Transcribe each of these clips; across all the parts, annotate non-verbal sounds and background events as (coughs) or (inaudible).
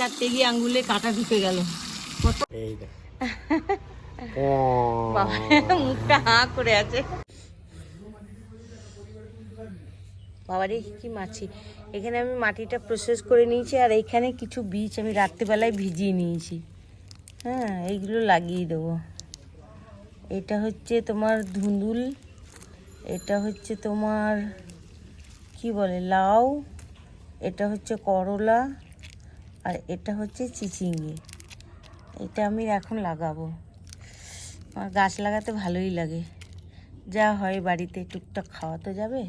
কাটতে গিয়ে আঙ্গুলে কাটা ঢুকে গেল। (laughs) মুখটা হাঁ করে আছে। বাবারে কি মাছি। এখানে আমি মাটিটা প্রসেস করে নিয়েছি আর এইখানে কিছু বীজ আমি রাত্রিবেলায় ভিজিয়ে নিয়েছি। হ্যাঁ এইগুলো লাগিয়ে দেবো। এটা হচ্ছে তোমার ধুন্দুল এটা হচ্ছে তোমার কি বলে লাউ এটা হচ্ছে করলা আর এটা হচ্ছে চিচিঙ্গে। এটা আমি এখন লাগাবো। আমার গাছ লাগাতে ভালোই লাগে। যা হয় বাড়িতে টুকটাক খাওয়া তো যাবে।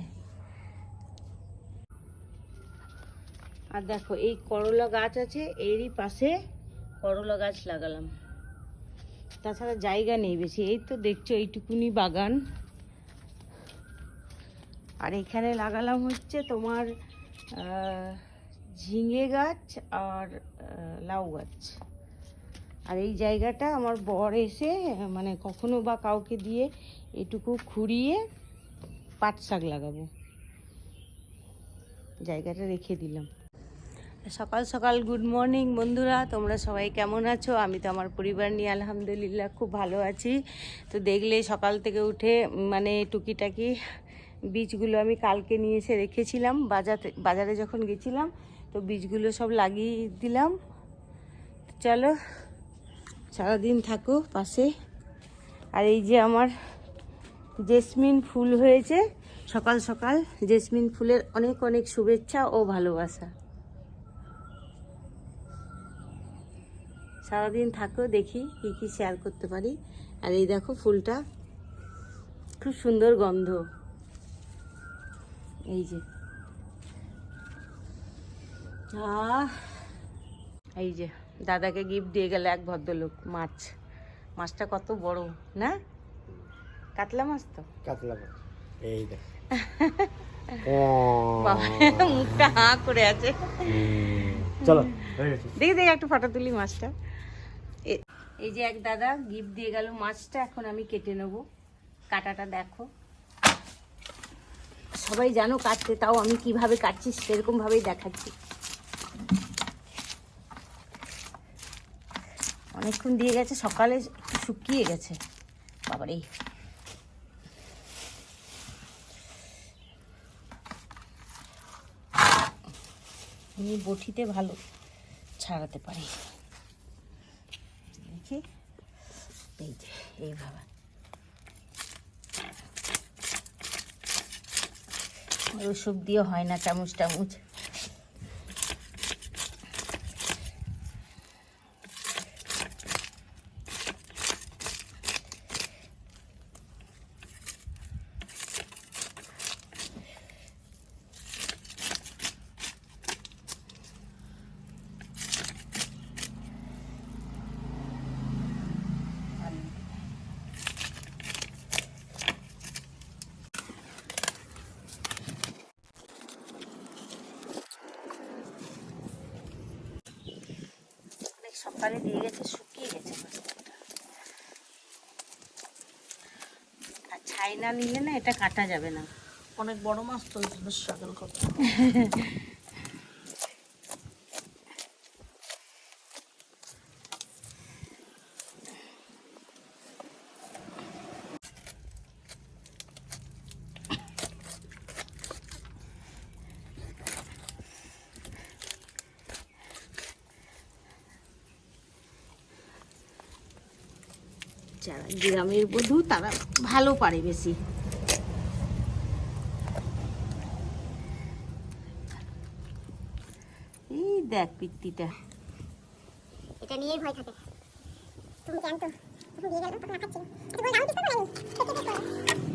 আর দেখো, এই করলা গাছ আছে, এরই পাশে করলা গাছ লাগালাম। তাছাড়া জায়গা নেই বেশি। এই তো দেখছ, এইটুকুনি বাগান। আর এখানে লাগালাম হচ্ছে তোমার ঝিঙে গাছ আর লাউ গাছ। আর এই জায়গাটা আমার বর এসে মানে কখনো বা কাউকে দিয়ে এটুকু খুঁড়িয়ে পাট শাক লাগাবো। জায়গাটা রেখে দিলাম। সকাল সকাল গুড মর্নিং বন্ধুরা, তোমরা সবাই কেমন আছো? আমি তো আমার পরিবার নিয়ে আলহামদুলিল্লাহ খুব ভালো আছি। তো দেখলে সকাল থেকে উঠে মানে টুকিটাকি বীজগুলো আমি কালকে নিয়ে এসে রেখেছিলাম। বাজারে বাজারে যখন গেছিলাম তো বীজগুলো সব লাগিয়ে দিলাম। চলো, সারাদিন থাকো পাশে। আর এই যে আমার জেসমিন ফুল হয়েছে, সকাল সকাল জেসমিন ফুলের অনেক অনেক শুভেচ্ছা ও ভালোবাসা। সারাদিন থাকো, দেখি কি কি শেয়ার করতে পারি। আর এই দেখো ফুলটা, খুব সুন্দর গন্ধ। এই যে। এই যে দাদাকে গিফট দিয়ে গেল এক ভদ্রলোক মাছ। মাছটা কত বড় না? কাতলা মাছ তো? কাতলা মাছ। এই দেখ। (laughs) মুখটা হাঁ করে আছে। চলো দেখি দেখি একটু ফটো তুলি মাছটা। এই যে এক দাদা গিফট দিয়ে গেল মাছটা এখন আমি কেটে নেব। কাটাটা দেখো। সবাই জানো কাটতে তাও আমি কীভাবে কাটছি সেরকম ভাবেই দেখাচ্ছি। অনেকক্ষণ দিয়ে গেছে, সকালে একটু শুকিয়ে গেছে। বাবারে। আমি বটিতে ভালো ছাড়াতে পারি। দেখি। এই যে এইভাবে ওসব দিয়ে হয় না, চামচ টামচ সকালে দিয়ে গেছে শুকিয়ে গেছে মাছটা। আর ছাই না নিলে না এটা কাটা যাবে না অনেক বড় মাছ তো স্ট্রাগল করতে (laughs) গ্রামের বধূ, তারা ভালো পারে বেশি। এই দেখ পিত্তিটা এটা নিয়ে ভয় থাকে। তুমি জানতো তুমি দিয়ে গেলে, তখন আঁকাচ্ছিল তুমি বই রাউন্ড কিছু পারি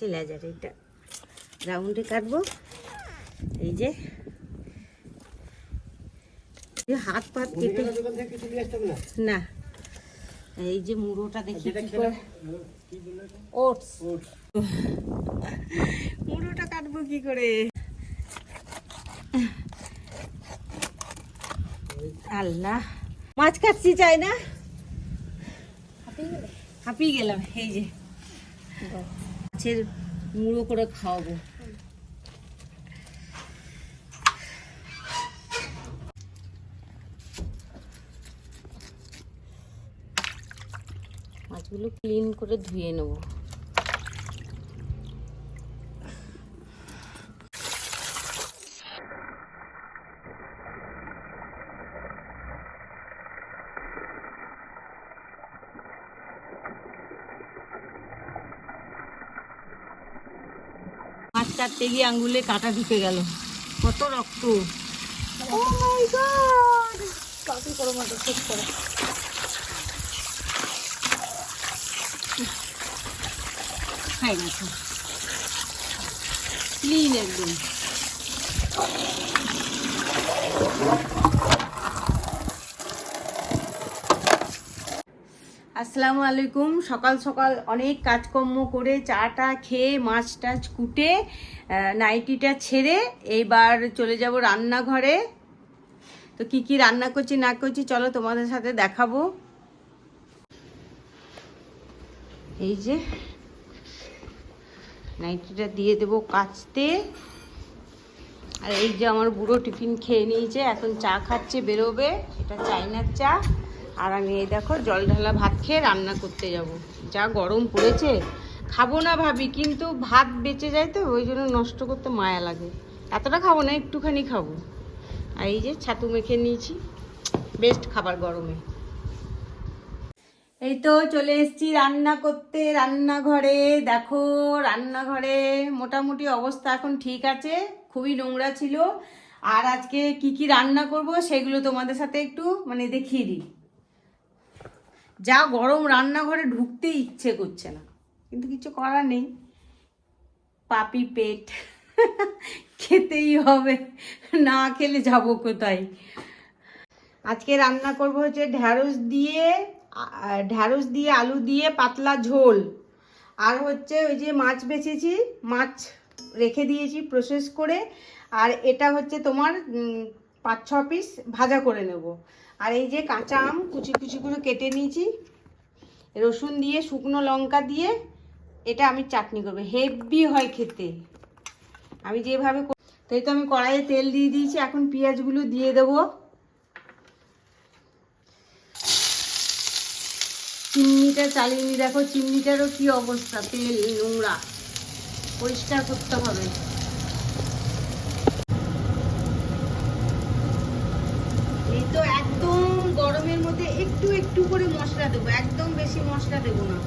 ঠিক এটা হচ্ছে লেজার এটা রাউন্ডে কাটবো। এই যে হাত পাত কেটে না? এই যে মুড়োটা দেখি ওটস। মুড়োটা কাটবো কি করে? আল্লাহ। মাছ কাটছি চাই না? হাঁপিয়ে গেলাম এই যে। মাছের মুড়ো করে খাওয়াবো। মাছগুলো ক্লিন করে ধুয়ে নেব মাছ কাটতে গিয়ে আঙ্গুলে কাটা ঢুকে গেল। কত রক্ত। কাকি করো মতো ঠিক করো খাই গেছে। ক্লিন একদম। আসসালামু আলাইকুম। সকাল সকাল অনেক কাজকর্ম করে চাটা খেয়ে মাছ টাছ কুটে নাইটিটা ছেড়ে এইবার চলে যাব রান্নাঘরে। তো কি কি রান্না করছি, না করছি, চলো তোমাদের সাথে দেখাবো। এই যে নাইটিটা দিয়ে দেবো কাচতে। আর এই যে আমার বুড়ো টিফিন খেয়ে নিয়েছে, এখন চা খাচ্ছে, বেরোবে। এটা চাইনার চা। আর আমি এই দেখো জল ঢালা ভাত খেয়ে রান্না করতে যাব। যা গরম পড়েছে, খাব না ভাবি, কিন্তু ভাত বেঁচে যায় তো, ওই জন্য নষ্ট করতে মায়া লাগে। এতটা খাব না, একটুখানি খাব। আর এই যে ছাতু মেখে নিয়েছি বেস্ট খাবার গরমে। এই তো চলে এসেছি রান্না করতে, রান্নাঘরে। দেখো, রান্নাঘরে মোটামুটি অবস্থা এখন ঠিক আছে, খুবই নোংরা ছিল। আর আজকে কি কি রান্না করব, সেগুলো তোমাদের সাথে একটু মানে দেখিয়ে দিই। যা গরম রান্নাঘরে ঢুকতে ইচ্ছে করছে না। কিন্তু কিছু করার নেই। পাপি পেট। খেতেই হবে। না খেলে যাব কোথায়? আজকে রান্না করব হচ্ছে ঢ্যাঁড়স দিয়ে ঢ্যাঁড়স দিয়ে আলু দিয়ে পাতলা ঝোল। আর হচ্ছে ওই যে মাছ বেছেছি, মাছ রেখে দিয়েছি প্রসেস করে। আর এটা হচ্ছে তোমার পাঁচ ছ পিস ভাজা করে নেব। আর এই যে কাঁচা আম কুচি কুচি করে কেটে নিয়েছি। রসুন দিয়ে, শুকনো লঙ্কা দিয়ে এটা আমি চাটনি করব। হেভি হয় খেতে। আমি যেভাবে তাই তো আমি কড়াইয়ে তেল দিয়ে দিয়েছি, এখন পেঁয়াজগুলো দিয়ে দেবো। চিমনিটা চালিয়ে নি। দেখো, চিমনিটারও কি অবস্থা, তেল, নোংরা। পরিষ্কার করতে হবে এই তো একদম গরমের মধ্যে একটু একটু করে মশলা দেবো, একদম বেশি মশলা দেবো না।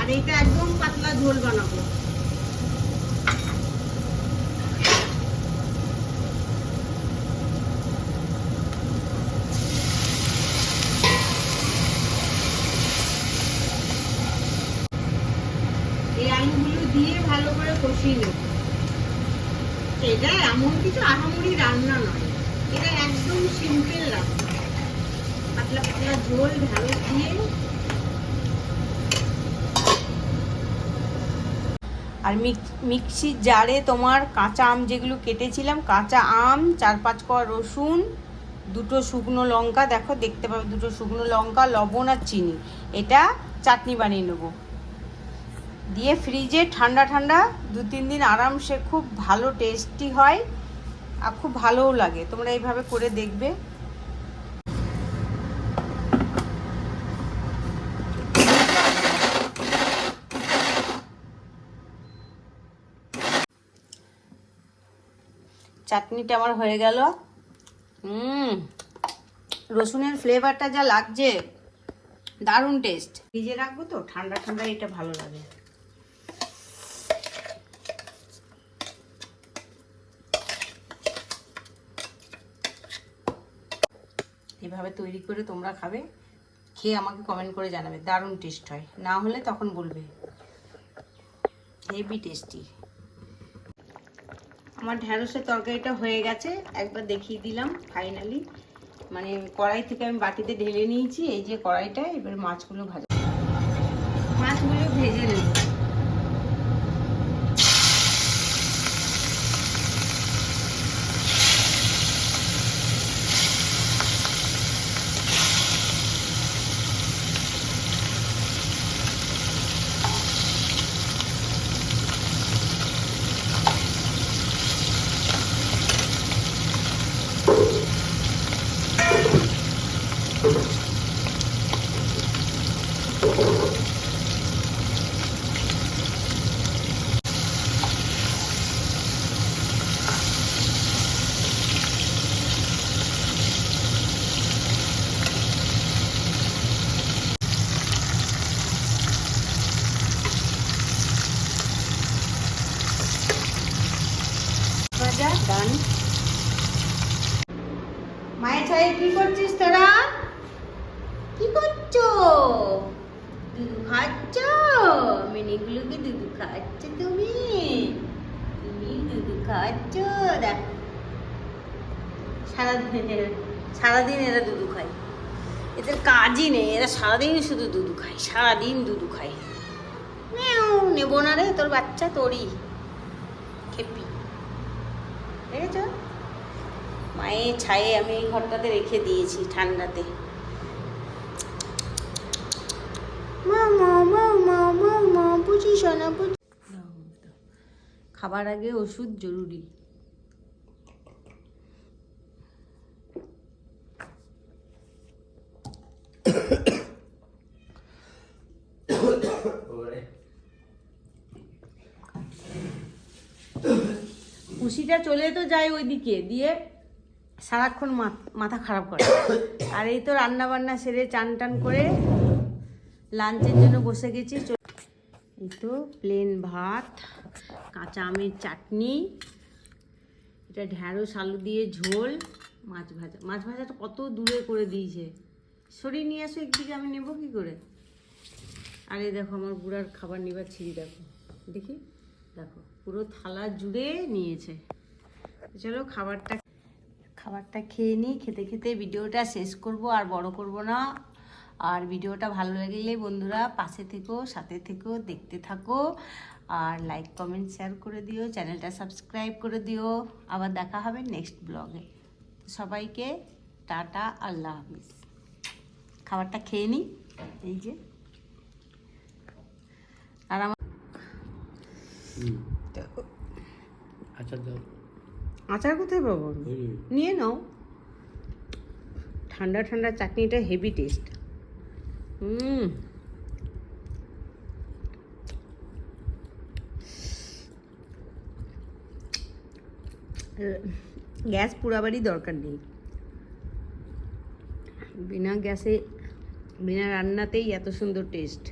আর এটা একদম পাতলা ঝোল বানাবো। দিয়ে ভালো করে কষিয়ে নেব। এটা এমন কিছু আহামরি রান্না নয়, এটা একদম সিম্পল রান্না। পাতলা পাতলা ঝোল দিয়ে আর মিক্সির জারে তোমার কাঁচা আম যেগুলো কেটেছিলাম, কাঁচা আম চার পাঁচ কোয়া রসুন, দুটো শুকনো লঙ্কা, দেখো দেখতে পাবে দুটো শুকনো লঙ্কা, লবণ আর চিনি। এটা চাটনি বানিয়ে নেব। দিয়ে ফ্রিজে ঠান্ডা ঠান্ডা দু তিন দিন আরামসে খুব ভালো টেস্টি হয় আর খুব ভালোও লাগে। তোমরা এইভাবে করে দেখবে। চাটনিটা আমার হয়ে গেল। হুম, রসুনের ফ্লেভারটা যা লাগছে, দারুণ টেস্ট ফ্রিজে রাখব তো, ঠান্ডা ঠান্ডা এটা ভালো লাগে। এভাবে তৈরি করে তোমরা খাবে, খেয়ে আমাকে কমেন্ট করে জানাবে, দারুণ টেস্ট হয়। না হলে তখন বলবে, হেভি টেস্টি আমার ঢ্যাঁড়সের তরকারিটা হয়ে গেছে। একবার দেখিয়ে দিলাম ফাইনালি মানে কড়াই থেকে আমি বাটিতে ঢেলে নিয়েছি, এই যে কড়াইটা, এবার মাছগুলো ভাজা। মাছগুলো ভেজে নেব। ডান মায়ের ছায়ে কি করছিস তোরা? কি করছ? দুধু খাচ্ছ? মিনিগুলোকে দুধু খাচ্ছ তুমি? তুমি দুধু খাচ্ছ? দেখ। সারাদিন সারাদিন এরা দুধু খায় এদের কাজই নেই এরা সারাদিন শুধু দুধু খায় সারাদিন দুধু খায়। ম্যাও, নেব না রে তোর বাচ্চা তোরই। দেখেছ মায়ের ছায়ে আমি এই ঘরটাতে রেখে দিয়েছি ঠান্ডাতে। মা মা মা মা মা মা বুঝি খাবার আগে ওষুধ জরুরি। খুশিটা চলে তো যায় ওইদিকে দিয়ে সারাক্ষণ মাথ- মাথা খারাপ করে। (coughs) আর এই তো রান্না বান্না সেরে চান টান করে লাঞ্চের জন্য বসে গেছি। এই তো প্লেন ভাত কাঁচা আমের চাটনি এটা ঢ্যাঁড়স আলু দিয়ে ঝোল মাছ ভাজা। মাছ ভাজাটা কত দূরে করে দিয়েছে। সরিয়ে নিয়ে আসো একদিকে আমি নেব কি করে? আরে দেখো আমার বুড়ার খাবার নিবার ছিঁড়ি দেখো। দেখি? দেখো পুরো থালা জুড়ে নিয়েছে। চলো খাবারটা খাবারটা খেয়ে নিই খেতে খেতে ভিডিওটা শেষ করব, আর বড় করব না। আর ভিডিওটা ভালো লাগলে বন্ধুরা পাশে থেকো, সাথে থেকো, দেখতে থাকো। আর লাইক কমেন্ট শেয়ার করে দিও, চ্যানেলটা সাবস্ক্রাইব করে দিও। আবার দেখা হবে নেক্সট ব্লগে সবাইকে টাটা, আল্লাহ হাফিজ। খাবারটা খেয়ে নিই এই যে। আর আমার আচ্ছা আচার কোথায় পাবো নিয়ে নাও। ঠান্ডা ঠান্ডা চাটনিটা হেভি টেস্ট। হুম গ্যাস পুরাবারই দরকার নেই। বিনা গ্যাসে বিনা রান্নাতেই এত সুন্দর টেস্ট।